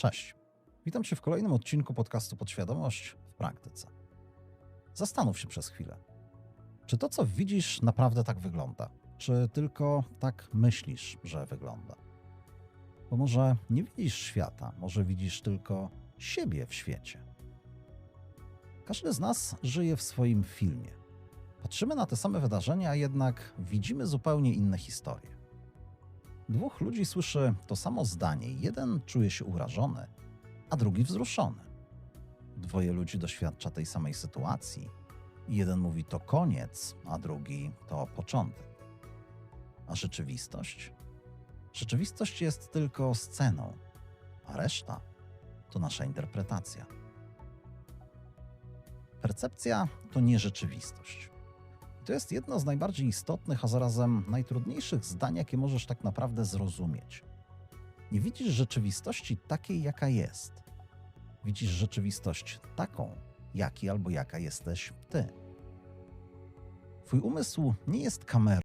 Cześć. Witam Cię w kolejnym odcinku podcastu Podświadomość w praktyce. Zastanów się przez chwilę. Czy to, co widzisz, naprawdę tak wygląda? Czy tylko tak myślisz, że wygląda? Bo może nie widzisz świata, może widzisz tylko siebie w świecie. Każdy z nas żyje w swoim filmie. Patrzymy na te same wydarzenia, a jednak widzimy zupełnie inne historie. Dwóch ludzi słyszy to samo zdanie. Jeden czuje się urażony, a drugi wzruszony. Dwoje ludzi doświadcza tej samej sytuacji. Jeden mówi to koniec, a drugi to początek. A rzeczywistość? Rzeczywistość jest tylko sceną, a reszta to nasza interpretacja. Percepcja to nie rzeczywistość. To jest jedno z najbardziej istotnych, a zarazem najtrudniejszych zdań, jakie możesz tak naprawdę zrozumieć. Nie widzisz rzeczywistości takiej, jaka jest. Widzisz rzeczywistość taką, jaki albo jaka jesteś ty. Twój umysł nie jest kamerą,